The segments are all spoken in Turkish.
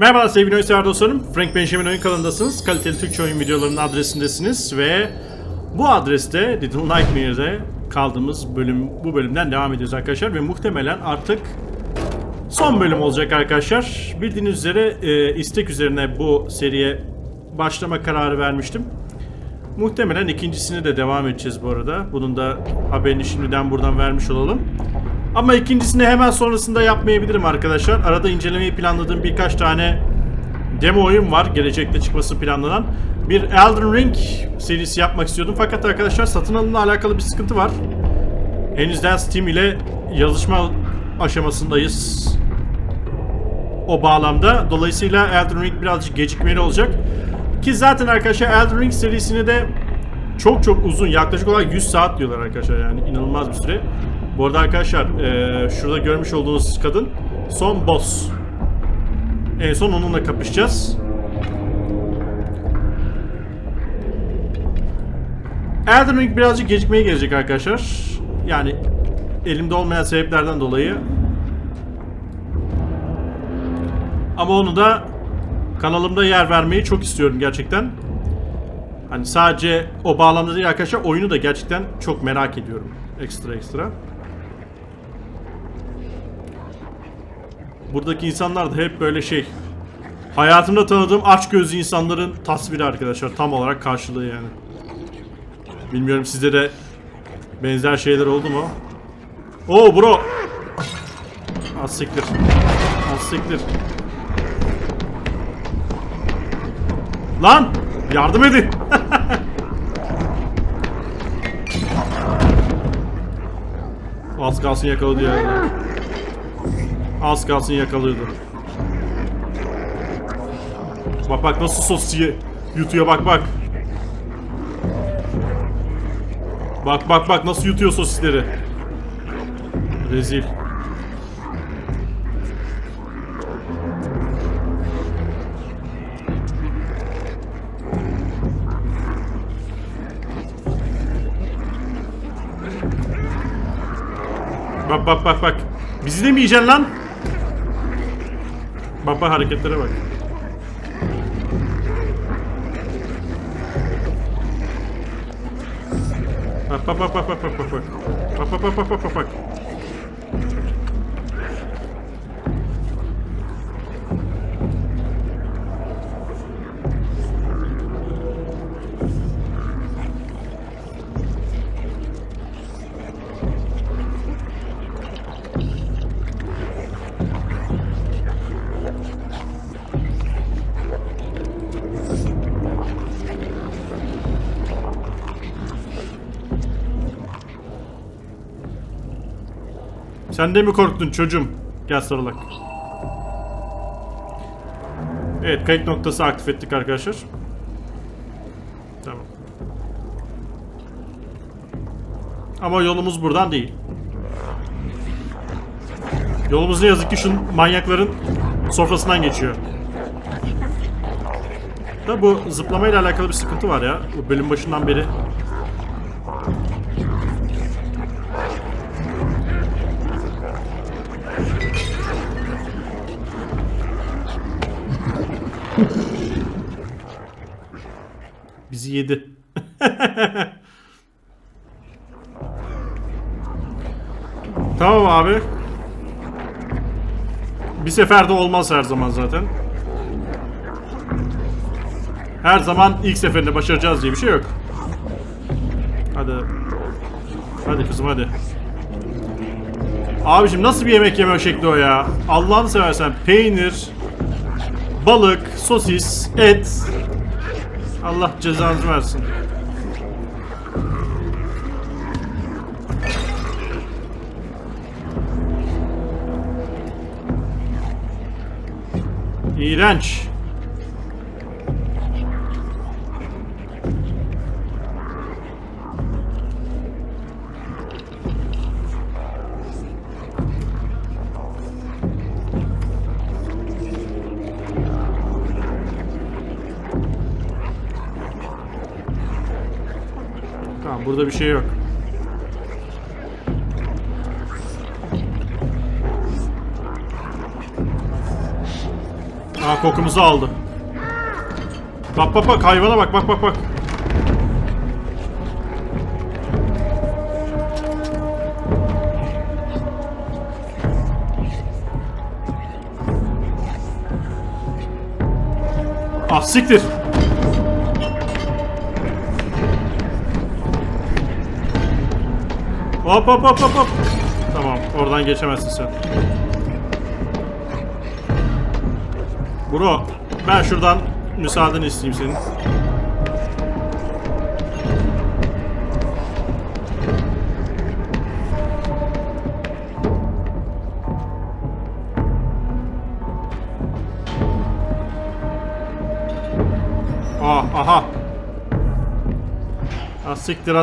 Merhaba sevgili oyun sever dostlarım. Frank Benjamin oyun kanalındasınız. Kaliteli Türkçe oyun videolarının adresindesiniz ve bu adreste Little Nightmare'de kaldığımız bölüm bu bölümden devam ediyoruz arkadaşlar ve muhtemelen artık son bölüm olacak arkadaşlar. Bildiğiniz üzere e, istek üzerine bu seriye başlama kararı vermiştim. Muhtemelen ikincisini de devam edeceğiz bu arada. Bunun da haberini şimdiden buradan vermiş olalım. Ama ikincisini hemen sonrasında yapmayabilirim arkadaşlar. Arada incelemeyi planladığım birkaç tane demo oyun var. Gelecekte çıkması planlanan. Bir Elden Ring serisi yapmak istiyordum. Fakat arkadaşlar satın alımla alakalı bir sıkıntı var. Henüz daha Steam ile yazışma aşamasındayız. O bağlamda. Dolayısıyla Elden Ring birazcık gecikmeli olacak. Ki zaten arkadaşlar Elden Ring serisini de çok çok uzun yaklaşık olarak 100 saat diyorlar arkadaşlar yani inanılmaz bir süre. Bu arada arkadaşlar eee, şurada görmüş olduğunuz kadın son boss. En son onunla kapışacağız. Elden Ring birazcık gecikmeye gelecek arkadaşlar. Yani elimde olmayan sebeplerden dolayı. Ama onu da kanalımda yer vermeyi çok istiyorum gerçekten. Hani sadece o bağlamda değil arkadaşlar oyunu da gerçekten çok merak ediyorum. Ekstra ekstra. Buradaki insanlar da hep böyle şey. Hayatımda tanıdığım aç gözlü insanların tasviri arkadaşlar. Tam olarak karşılığı yani. Bilmiyorum sizde de benzer şeyler oldu mu? Oo bro. Az siktir. Az siktir. Lan! Yardım edin. Az kalsın yakaladı ya. Az kalsın yakalıyordu. Bak bak nasıl sosye yutuyor bak bak. Bak bak bak nasıl yutuyor sosisleri. Rezil. Bak bak bak bak. Bizi de mi yiyeceksin lan? Bak hareketlere bak. Bak bak bak bak bak bak bak. Sen de mi korktun çocuğum? Gel sarılak. Evet kayıt noktası aktif ettik arkadaşlar. Tamam. Ama yolumuz buradan değil. Yolumuz ne yazık ki şu manyakların sofrasından geçiyor. Da bu zıplamayla alakalı bir sıkıntı var ya. Bu bölüm başından beri Bizi yedi. tamam abi. Bir seferde olmaz her zaman zaten. Her zaman ilk seferinde başaracağız diye bir şey yok. Hadi. Hadi kızım hadi. Abicim nasıl bir yemek yeme şekli o ya? Allah'ını seversen peynir, balık, sosis, et, Allah cezanızı versin. İğrenç. Burada bir şey yok. Ha kokumuzu aldı. Bak bak bak hayvana bak bak bak bak. Ah siktir. Hop hop hop hop hop. Tamam oradan geçemezsin sen. Bro ben şuradan müsaadeni isteyeyim senin. Ah aha. Ah siktir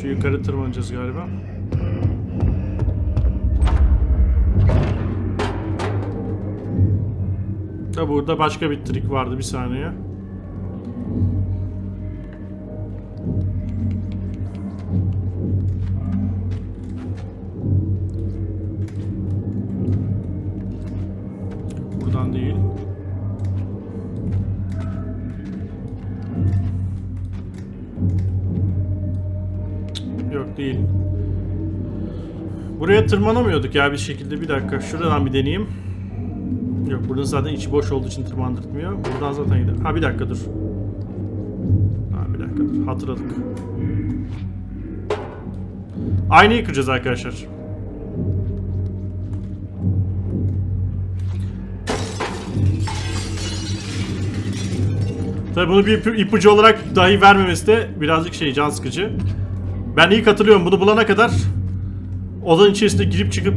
şu yukarı tırmanacağız galiba. Da burada başka bir trik vardı bir saniye. Buraya tırmanamıyorduk ya bir şekilde. Bir dakika şuradan bir deneyeyim. Yok burada zaten içi boş olduğu için tırmandırtmıyor. Buradan zaten gider. Ha bir dakika dur. Ha bir dakika dur. Hatırladık. Aynayı kıracağız arkadaşlar. Tabii bunu bir ip- ipucu olarak dahi vermemesi de birazcık şey can sıkıcı. Ben ilk hatırlıyorum bunu bulana kadar odanın içerisinde girip çıkıp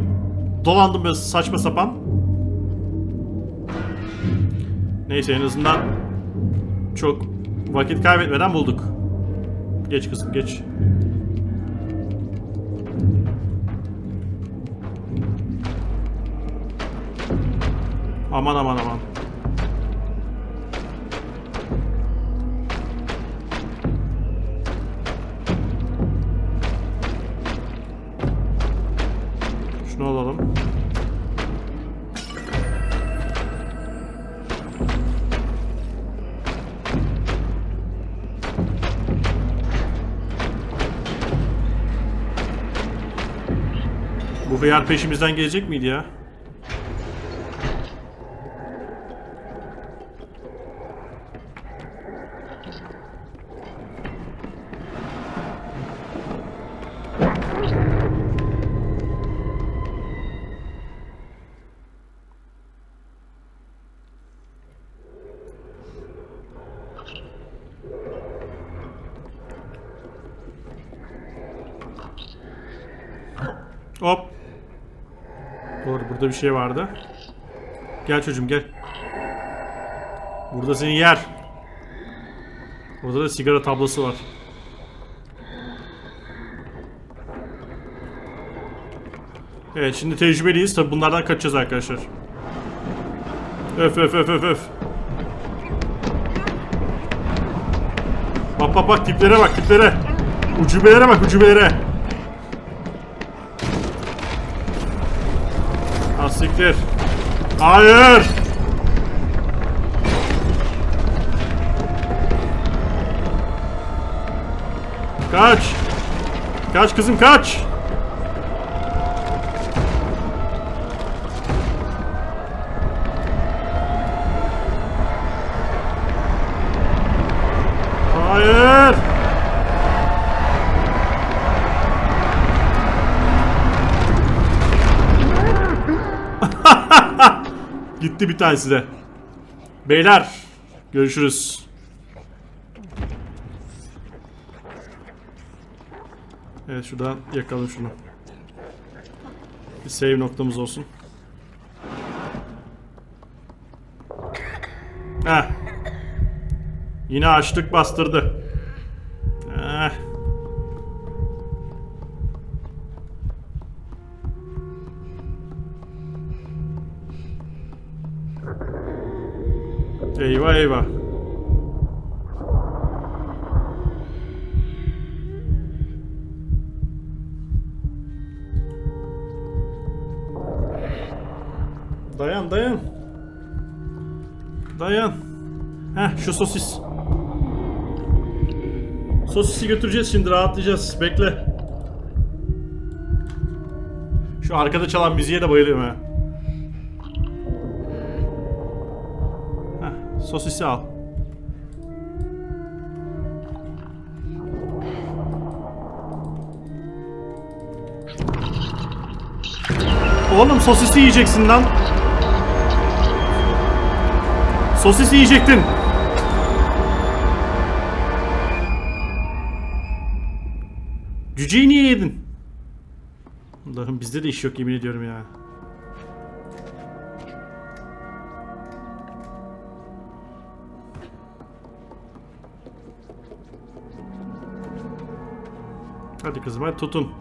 dolandım böyle saçma sapan. Neyse en azından çok vakit kaybetmeden bulduk. Geç kızım geç. Aman aman aman. Bu hıyar peşimizden gelecek miydi ya? Hop. Doğru burada bir şey vardı. Gel çocuğum gel. Burada seni yer. Burada da sigara tablosu var. Evet şimdi tecrübeliyiz. Tabi bunlardan kaçacağız arkadaşlar. Öf öf öf öf öf. Bak bak bak tiplere bak tiplere. Ucubelere bak ucubelere. Siktir. Hayır. Kaç. Kaç kızım kaç. Gitti bir tanesi de. Beyler görüşürüz. Evet şuradan yakalım şunu. Bir save noktamız olsun. Heh. Yine açlık bastırdı. Eyvah. Dayan dayan. Dayan. Heh şu sosis. Sosisi götüreceğiz şimdi rahatlayacağız. Bekle. Şu arkada çalan müziğe de bayılıyorum ha. Sosisi al. Oğlum sosisi yiyeceksin lan. Sosis yiyecektin. Cüceyi niye yedin? Allah'ım bizde de iş yok yemin ediyorum ya. Hadi kızım hadi tutun.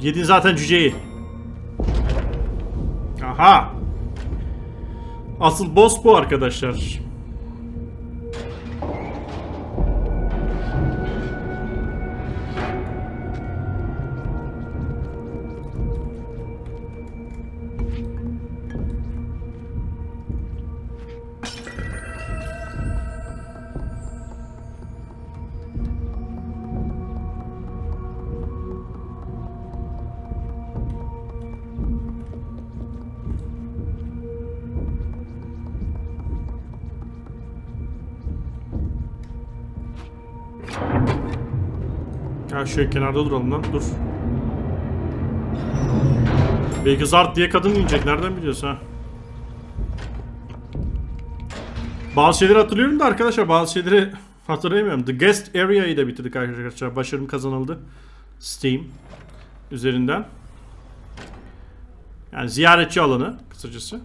Yedin zaten cüceyi. Aha. Asıl boss bu arkadaşlar. Ya şöyle kenarda duralım lan dur. Belki zart diye kadın yiyecek nereden biliyorsun ha? Bazı şeyleri hatırlıyorum da arkadaşlar bazı şeyleri hatırlayamıyorum. The Guest Area'yı da bitirdik arkadaşlar. Başarım kazanıldı. Steam üzerinden. Yani ziyaretçi alanı kısacası.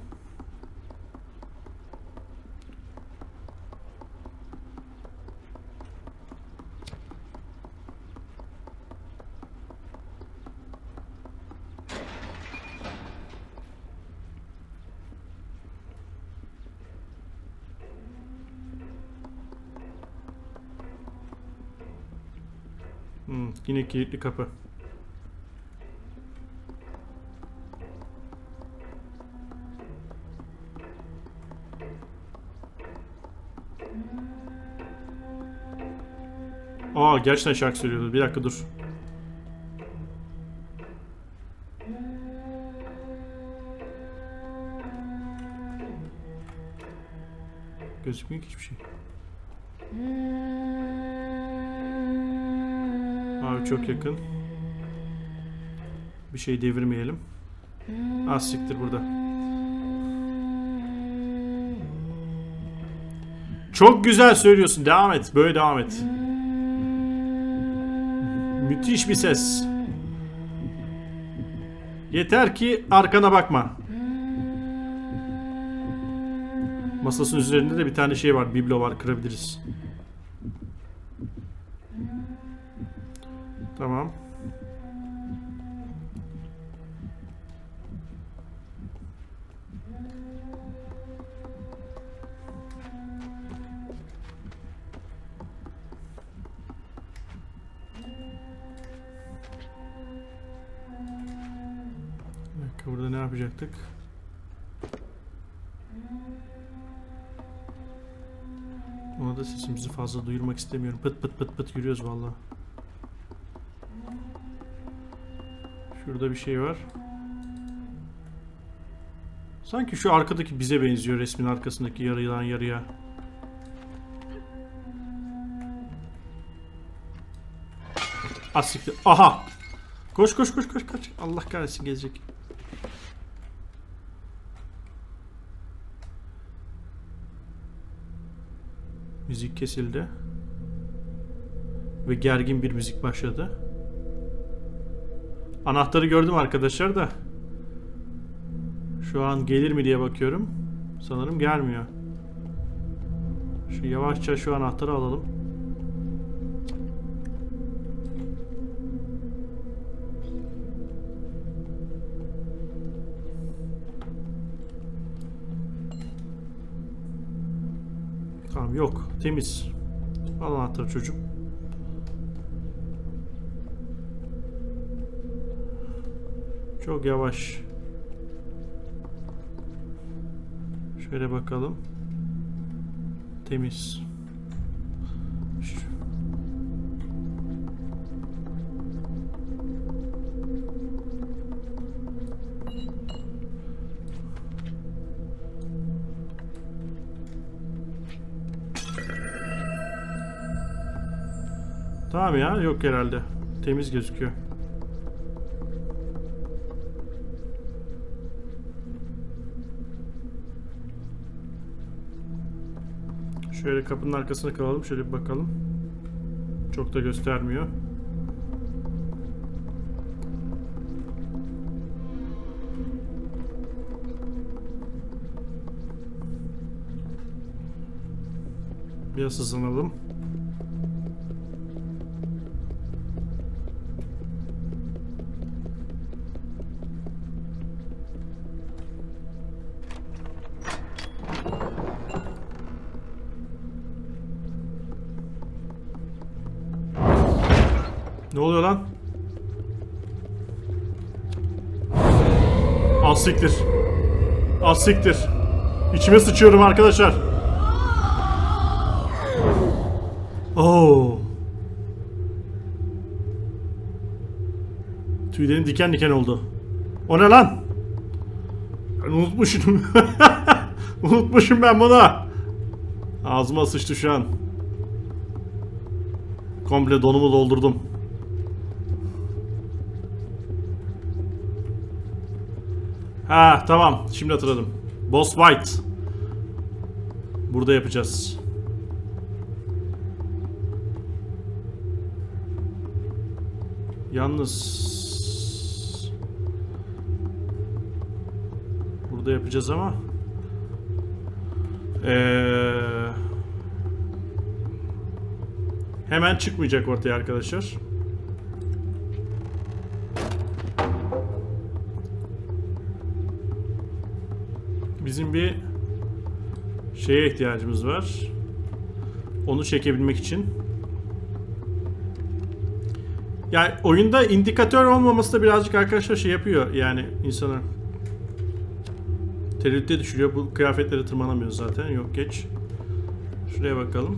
Yine kilitli kapı. Aa gerçekten şarkı söylüyordu. Bir dakika dur. Gözükmüyor ki hiçbir şey. Çok yakın. Bir şey devirmeyelim. Az siktir burada. Çok güzel söylüyorsun. Devam et. Böyle devam et. Müthiş bir ses. Yeter ki arkana bakma. Masasının üzerinde de bir tane şey var. Biblo var. Kırabiliriz. Ona da sesimizi fazla duyurmak istemiyorum. Pıt pıt pıt pıt yürüyoruz vallahi. Şurada bir şey var. Sanki şu arkadaki bize benziyor resmin arkasındaki yarıdan yarıya. Asiktir. Aha! Koş koş koş koş kaç. Allah kahretsin gelecek. Müzik kesildi. Ve gergin bir müzik başladı. Anahtarı gördüm arkadaşlar da. Şu an gelir mi diye bakıyorum. Sanırım gelmiyor. Şu yavaşça şu anahtarı alalım. Yok. Temiz. Al anahtarı çocuk. Çok yavaş. Şöyle bakalım. Temiz. Tamam ya yok herhalde. Temiz gözüküyor. Şöyle kapının arkasına kalalım. Şöyle bir bakalım. Çok da göstermiyor. Biraz hızlanalım. Az siktir. Az siktir. İçime sıçıyorum arkadaşlar. Oo. Tüylerim diken diken oldu. O ne lan? Ben unutmuşum. unutmuşum ben bunu. Ağzıma sıçtı şu an. Komple donumu doldurdum. Ha tamam şimdi hatırladım. Boss White. Burada yapacağız. Yalnız burada yapacağız ama ee, hemen çıkmayacak ortaya arkadaşlar. Bizim bir şeye ihtiyacımız var. Onu çekebilmek için. Yani oyunda indikatör olmaması da birazcık arkadaşlar şey yapıyor yani insana tereddüte düşürüyor. Bu kıyafetlere tırmanamıyoruz zaten. Yok geç. Şuraya bakalım.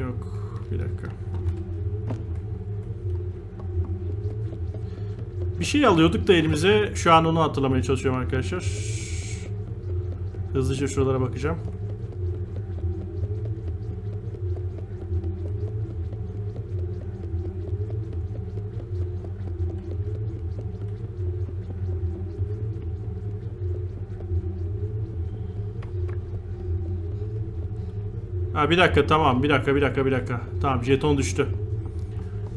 Yok. Bir dakika. Bir şey alıyorduk da elimize. Şu an onu hatırlamaya çalışıyorum arkadaşlar. Hızlıca şuralara bakacağım. Ha bir dakika tamam bir dakika bir dakika bir dakika. Tamam jeton düştü.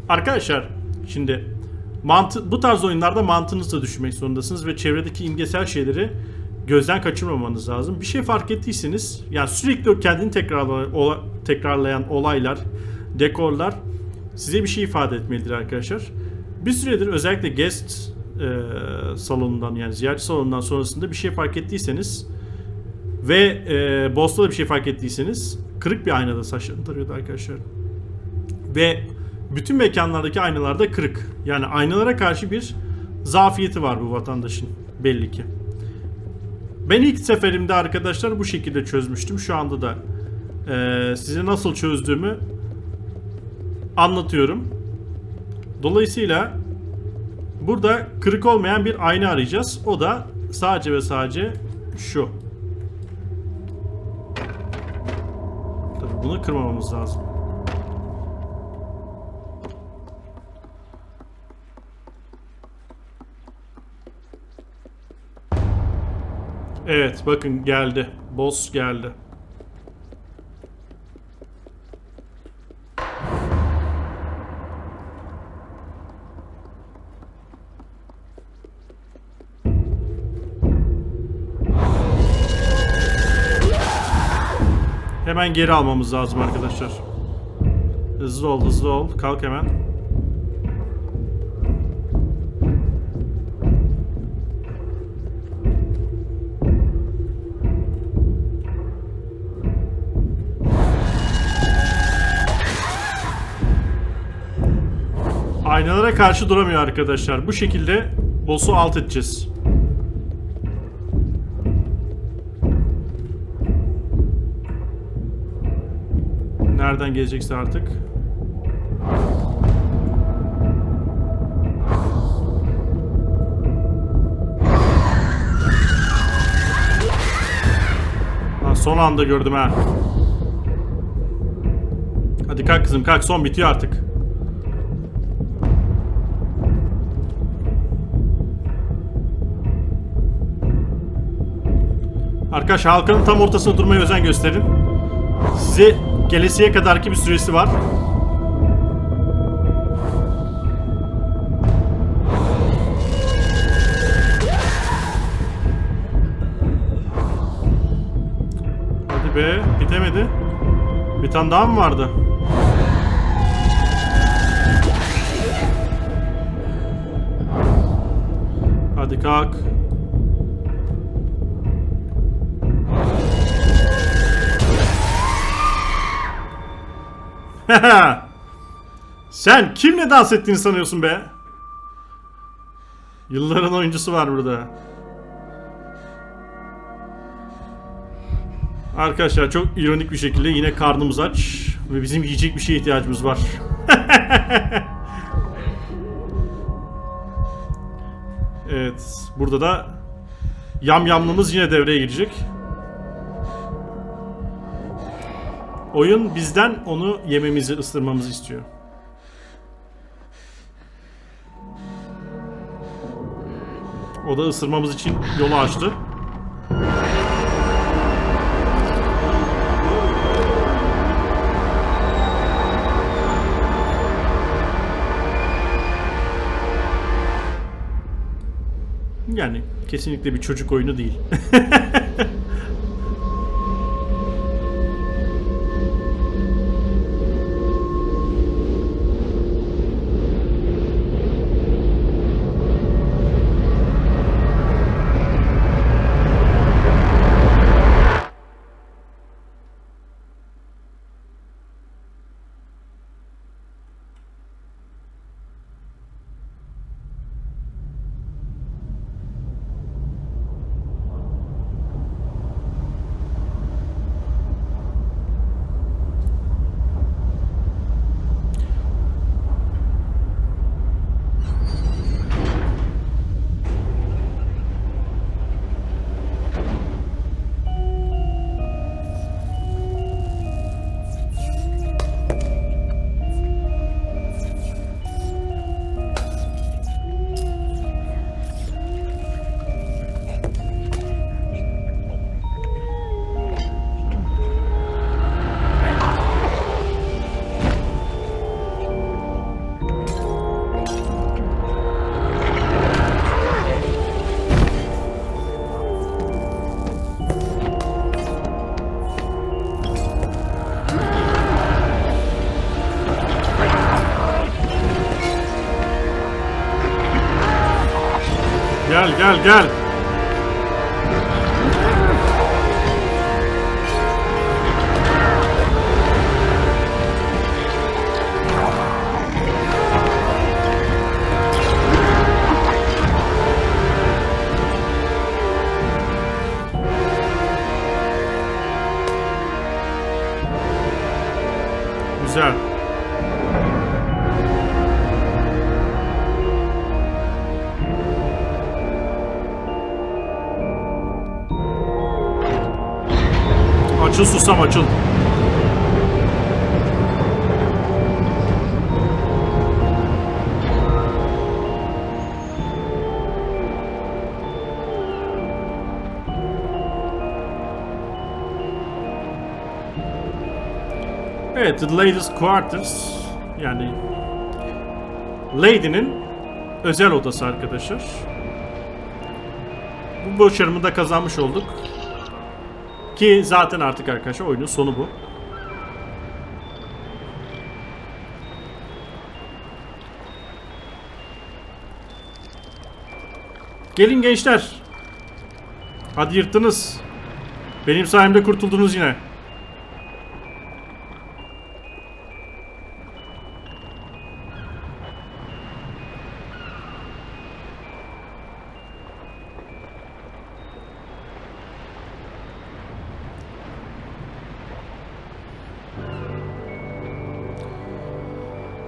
Arkadaşlar şimdi mantı bu tarz oyunlarda mantığınızı da düşünmek zorundasınız ve çevredeki imgesel şeyleri gözden kaçırmamanız lazım. Bir şey fark ettiyseniz yani sürekli kendini tekrarlayan, ola- tekrarlayan olaylar, dekorlar size bir şey ifade etmelidir arkadaşlar. Bir süredir özellikle guest e, salonundan yani ziyaretçi salonundan sonrasında bir şey fark ettiyseniz ve e, Boss'ta da bir şey fark ettiyseniz kırık bir aynada saçlarını tarıyordu arkadaşlar. Ve bütün mekanlardaki aynalarda kırık. Yani aynalara karşı bir zafiyeti var bu vatandaşın belli ki. Ben ilk seferimde arkadaşlar bu şekilde çözmüştüm. Şu anda da e, size nasıl çözdüğümü anlatıyorum. Dolayısıyla burada kırık olmayan bir ayna arayacağız. O da sadece ve sadece şu. Tabii bunu kırmamamız lazım. Evet bakın geldi. Boss geldi. Hemen geri almamız lazım arkadaşlar. Hızlı ol, hızlı ol. Kalk hemen. Aynalara karşı duramıyor arkadaşlar. Bu şekilde boss'u alt edeceğiz. Nereden gelecekse artık. Ha, son anda gördüm ha. Hadi kalk kızım kalk son bitiyor artık. Arkadaşlar halkanın tam ortasında durmaya özen gösterin. Size gelesiye kadarki bir süresi var. Hadi be bitemedi. Bir tane daha mı vardı? Hadi kalk. Sen kimle dans ettiğini sanıyorsun be? Yılların oyuncusu var burada. Arkadaşlar çok ironik bir şekilde yine karnımız aç ve bizim yiyecek bir şeye ihtiyacımız var. evet, burada da yamyamlığımız yine devreye girecek. Oyun bizden onu yememizi, ısırmamızı istiyor. O da ısırmamız için yolu açtı. Yani kesinlikle bir çocuk oyunu değil. Gel gel gel. Evet, The Ladies Quarters yani Lady'nin özel odası arkadaşlar. Bu başarımı da kazanmış olduk. Ki zaten artık arkadaşlar oyunun sonu bu. Gelin gençler. Hadi yırttınız. Benim sayemde kurtuldunuz yine.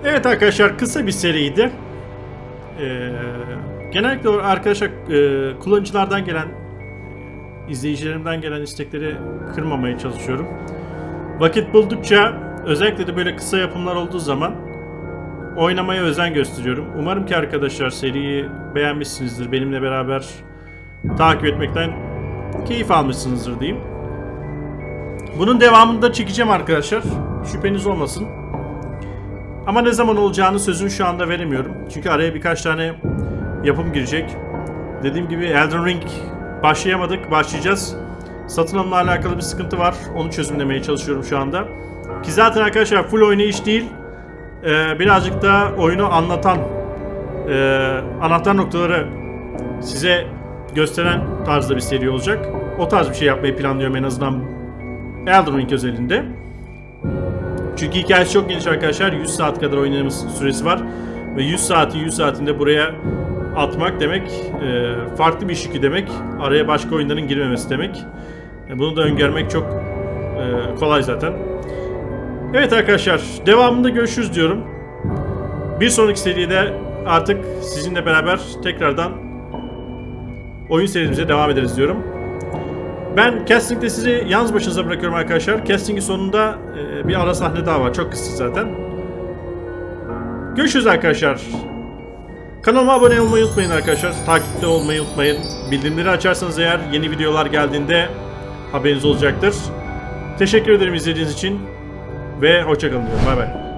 Evet arkadaşlar kısa bir seriydi. Ee, genellikle arkadaşlar e, kullanıcılardan gelen izleyicilerimden gelen istekleri kırmamaya çalışıyorum. Vakit buldukça özellikle de böyle kısa yapımlar olduğu zaman oynamaya özen gösteriyorum. Umarım ki arkadaşlar seriyi beğenmişsinizdir. Benimle beraber takip etmekten keyif almışsınızdır diyeyim. Bunun devamını da çekeceğim arkadaşlar. Şüpheniz olmasın. Ama ne zaman olacağını sözünü şu anda veremiyorum. Çünkü araya birkaç tane yapım girecek. Dediğim gibi Elden Ring başlayamadık, başlayacağız. Satın alımla alakalı bir sıkıntı var. Onu çözümlemeye çalışıyorum şu anda. Ki zaten arkadaşlar full oynayış değil. Ee, birazcık da oyunu anlatan e, anahtar noktaları size gösteren tarzda bir seri olacak. O tarz bir şey yapmayı planlıyorum en azından Elden Ring özelinde. Çünkü hikayesi çok geniş arkadaşlar. 100 saat kadar oynamamız süresi var. Ve 100 saati 100 saatinde buraya atmak demek e, farklı bir iş demek. Araya başka oyunların girmemesi demek. E, bunu da öngörmek çok e, kolay zaten. Evet arkadaşlar devamında görüşürüz diyorum. Bir sonraki seride artık sizinle beraber tekrardan oyun serimize devam ederiz diyorum. Ben castingde sizi yalnız başınıza bırakıyorum arkadaşlar. Castingin sonunda e, bir ara sahne daha var. Çok kısa zaten. Görüşürüz arkadaşlar. Kanalıma abone olmayı unutmayın arkadaşlar. Takipte olmayı unutmayın. Bildirimleri açarsanız eğer yeni videolar geldiğinde haberiniz olacaktır. Teşekkür ederim izlediğiniz için ve hoşçakalın diyorum. Bay bay.